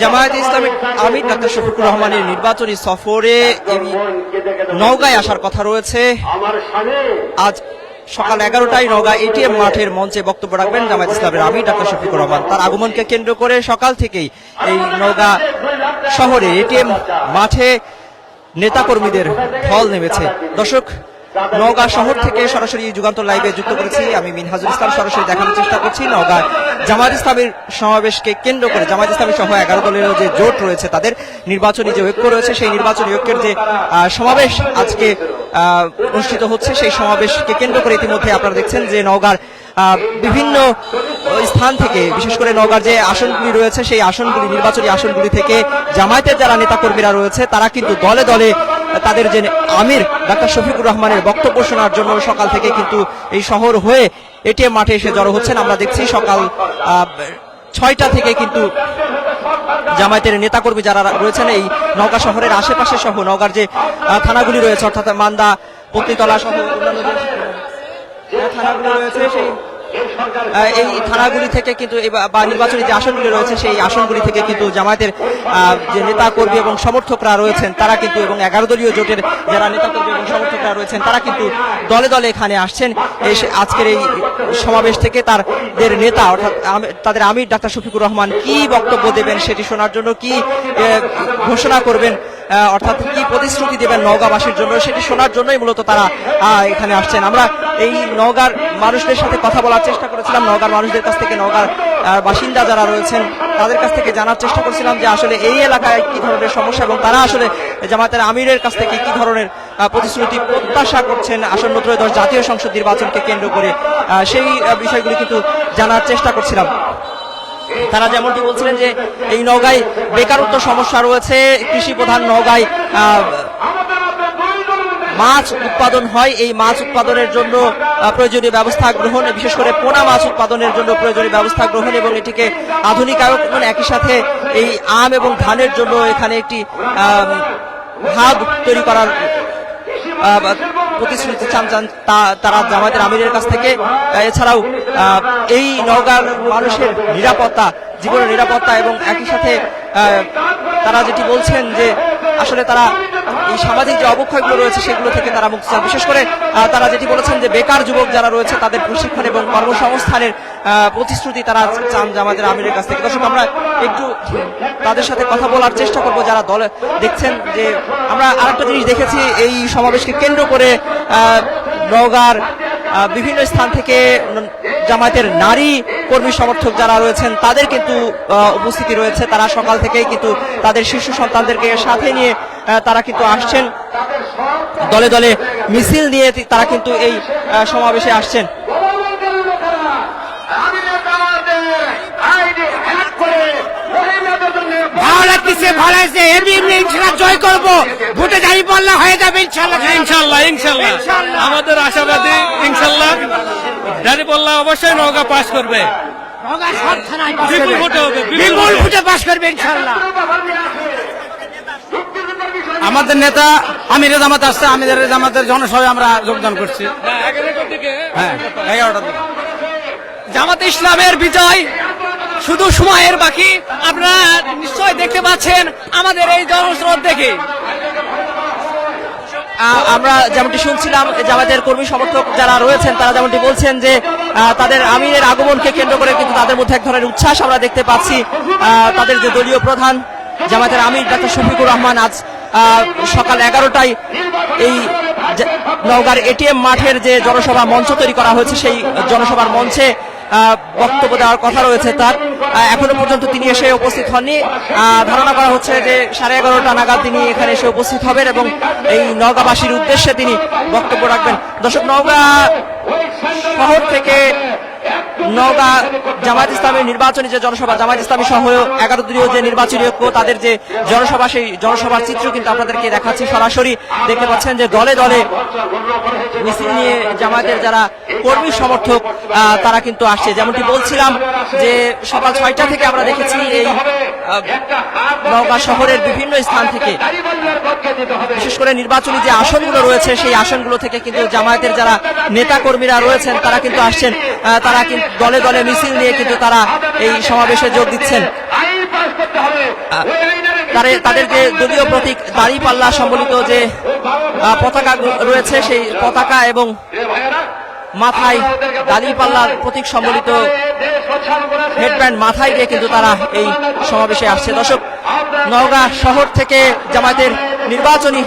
জামায়াত ইসলামী আমির doctor Shafiqur রহমানের নির্বাচনী সফরে নওগাঁয় আসার কথা রয়েছে। আজ সকাল এগারোটায় নওগাঁ এটিএম মাঠের মঞ্চে বক্তব্য রাখবেন জামায়াত ইসলামের আমির ডাক্তার শফিকুর রহমান। তার আগমনকে কেন্দ্র করে সকাল থেকেই এই নওগাঁ শহরে এটিএম মাঠে নেতাকর্মীদের ঢল নেমেছে। দর্শক নওগাঁ শহর থেকে সরাসরি যুগান্তর লাইভে যুক্ত করেছি। আমি মিনহাজুল ইসলাম সরাসরি দেখানোর চেষ্টা করছি। নওগাঁ জামায়াত ইসলামের সমাবেশকে কেন্দ্র করে জামায়াত ইসলামী সহ এগারো দলের যে জোট রয়েছে তাদের নির্বাচনী যে ঐক্য রয়েছে সেই নির্বাচনী ঐক্যের যে সমাবেশ আজকে আহ, অনুষ্ঠিত হচ্ছে সেই সমাবেশকে কেন্দ্র করে ইতিমধ্যে আপনারা দেখছেন যে নওগাঁর আহ, বিভিন্ন স্থান থেকে বিশেষ করে নওগাঁর যে আসনগুলি রয়েছে সেই আসনগুলি নির্বাচনী আসনগুলি থেকে জামায়াতের যারা নেতাকর্মীরা রয়েছে তারা কিন্তু দলে দলে তাদের যে আমির ডাক্তার শফিকুর রহমানের বক্তব্য শোনার জন্য সকাল থেকে কিন্তু এই শহর হয়ে এটিএম মাঠে এসে জড়ো হচ্ছেন। আমরা দেখছি সকাল ছয়টা থেকে কিন্তু জামায়াতের নেতাকর্মী যারা রয়েছেন এই নওগাঁ শহরের আশেপাশে সহ নওগাঁর যে থানাগুলি রয়েছে, অর্থাৎ মান্দা, পত্নীতলা সহ অন্যান্য যে থানাগুলি রয়েছে, সেই এই থানাগুলি থেকে কিন্তু বা- নির্বাচনী যে আসনগুলি রয়েছে, সেই আসনগুলি থেকে কিন্তু জামায়াতের যে নেতা কর্মী এবং সমর্থকরা রয়েছেন, তারা কিন্তু এবং এগারো দলীয় জোটের যারা নেতা কর্মী এবং সমর্থকরা রয়েছেন, তারা কিন্তু দলে দলে এখানে আসছেন। আজকের এই সমাবেশ থেকে তাদের নেতা, অর্থাৎ তাদের আমির ডাক্তার শফিকুর রহমান কি বক্তব্য দেবেন সেটি শোনার জন্য, কি ঘোষণা করবেন অর্থাৎ কি প্রতিশ্রুতি দেবেন নওগাঁবাসীর জন্য, সেটি শোনার জন্যই মূলত তারা এখানে আসছেন। আমরা এই নওগাঁর মানুষদের সাথে কথা বলার চেষ্টা করেছিলাম। নওগাঁর মানুষদের কাছ থেকে, নওগাঁর বাসিন্দা যারা রয়েছেন, তাদের কাছ থেকে জানার চেষ্টা করেছিলাম যে আসলে এই এলাকায় কি ধরনের সমস্যা এবং তারা আসলে জামাতের আমিরের কাছ থেকে কি ধরনের প্রতিশ্রুতি প্রত্যাশা করছেন আসন্ন ত্রয়োদশ জাতীয় সংসদ নির্বাচনকে কেন্দ্র করে। সেই বিষয়গুলি কিন্তু জানার চেষ্টা করছিলাম। তারা যেমনটি বলছিলেন যে এই নওগাঁয় বেকারত্ব সমস্যা রয়েছে কৃষি প্রধান নওগাঁয় মাছ উৎপাদন হয়, এই মাছ উৎপাদনের জন্য প্রয়োজনীয় ব্যবস্থা গ্রহণ, বিশেষ করে পোনা মাছ উৎপাদনের জন্য প্রয়োজনীয় ব্যবস্থা গ্রহণ এবং এটিকে আধুনিকায়ন একই সাথে এই আম এবং ধানের জন্য এখানে একটি হাব তৈরি করার প্রতিশ্রুতি চান চান তারা জামায়াতের আমিরের কাছ থেকে। এছাড়াও এই নওগাঁর মানুষের নিরাপত্তা, জীবনের নিরাপত্তা এবং একই সাথে তারা যেটি বলছেন যে আসলে তারা এই সামাজিক যে অবক্ষয়গুলো রয়েছে সেগুলো থেকে তারা মুক্তি চান। বিশেষ করে তারা যেটি বলেছেন যে বেকার যুবক যারা রয়েছে তাদের প্রশিক্ষণ এবং কর্মসংস্থানের প্রতিশ্রুতি তারা চান জামায়াতের আমিরের কাছ থেকে। দর্শক আমরা একটু তাদের সাথে কথা বলার চেষ্টা করব যারা দলে দেখছেন যে আমরা আরেকটা জিনিস দেখেছি এই সমাবেশকে কেন্দ্র করে আহ, নওগাঁর বিভিন্ন স্থান থেকে জামায়াতের নারী কর্মী সমর্থক যারা রয়েছেন তাদের কিন্তু উপস্থিতি রয়েছে। তারা সকাল থেকেই কিন্তু তাদের শিশু সন্তানদেরকে সাথে নিয়ে তারা কিন্তু আসছেন। দলে দলে মিছিল নিয়ে তি- তারা কিন্তু এই সমাবেশে আসছেন। আমি নেতাদের আইডি হ্যাক করে মহিলাদের জন্য ভালো লাগতেছে ভালো আছে এমনি এমনি ইনশাল্লাহ জয় করব। ভোটে দাঁড়িয়ে পড়লে হয়ে যাবে ইনশাল্লাহ। ইনশাল্লাহ ইনশাল্লাহ। আমাদের আশাবাদী ইনশাল্লাহ। অবশ্যই নৌকা পাস করবে। বিপুল। ভোটে পাস করবে ইনশাল্লাহ। আমাদের নেতা আমির জামাত আসছে, আমিরের জামাতের জনসভায় আমরা যোগদান করছি। হ্যাঁ জামাত ইসলামের বিজয় শুধু সময়ের বাকি, আপনারা নিশ্চয় দেখতে পাচ্ছেন আমাদের এই জনস্রোত দেখে। আমরা যেমনটি শুনছিলাম আমাদের কর্মী সমর্থক যারা রয়েছেন, তারা যেমনটি বলছেন যে তাদের আমিরের আগমনকে কেন্দ্র করে কিন্তু তাদের মধ্যে এক ধরনের উচ্ছ্বাস আমরা দেখতে পাচ্ছি। তাদের যে দলীয় প্রধান জামাতের আমির ডাক্তার শফিকুর রহমান আজ সকাল এগারোটায় এই নওগাঁর এটিএম মাঠের যে জনসভা মঞ্চ তৈরি করা হয়েছে, সেই জনসভার মঞ্চে বক্তব্য দেওয়ার কথা রয়েছে তার। এখনও পর্যন্ত তিনি এসে উপস্থিত হননি। ধারণা করা হচ্ছে যে সাড়ে এগারোটা নাগাদ তিনি এখানে এসে উপস্থিত হবেন এবং এই নওগাঁবাসীর উদ্দেশ্যে তিনি বক্তব্য রাখবেন। দর্শক, নওগাঁ শহর থেকে নওগাঁ জামায়াত ইসলামের নির্বাচনী যে জনসভা, জামায়াত ইসলামী সহ এগারো দলীয় যে নির্বাচনী ঐক্য, তাদের যে জনসভা, সেই জনসভার চিত্র কিন্তু আপনাদেরকে দেখাচ্ছি। সরাসরি দেখতে পাচ্ছেন যে দলে দলে মিছিল নিয়ে জামায়াতের যারা কর্মী সমর্থক তারা কিন্তু আসছে। যেমনটি বলছিলাম যে সকাল ছয়টা থেকে আমরা দেখেছি এই নওগাঁ শহরের বিভিন্ন স্থান থেকে। বিশেষ করে নির্বাচনী যে আসনগুলো রয়েছে, সেই আসনগুলো থেকে কিন্তু জামায়াতের যারা নেতা কর্মীরা রয়েছেন, তারা কিন্তু আসছেন। তারা কিন্তু দলে দলে মিছিল নিয়ে কিন্তু তারা এই সমাবেশে যোগ দিচ্ছেন। তাদের যে দলীয় প্রতীক দাড়ি পাল্লা সম্বলিত যে পতাকা রয়েছে সেই পতাকা এবং মাথায় দাড়ি পাল্লার প্রতীক সম্বলিত হেডব্যান্ড মাথায় দিয়ে কিন্তু তারা এই সমাবেশে আসছে। দর্শক, নওগাঁ শহর থেকে জামায়াতের নির্বাচনী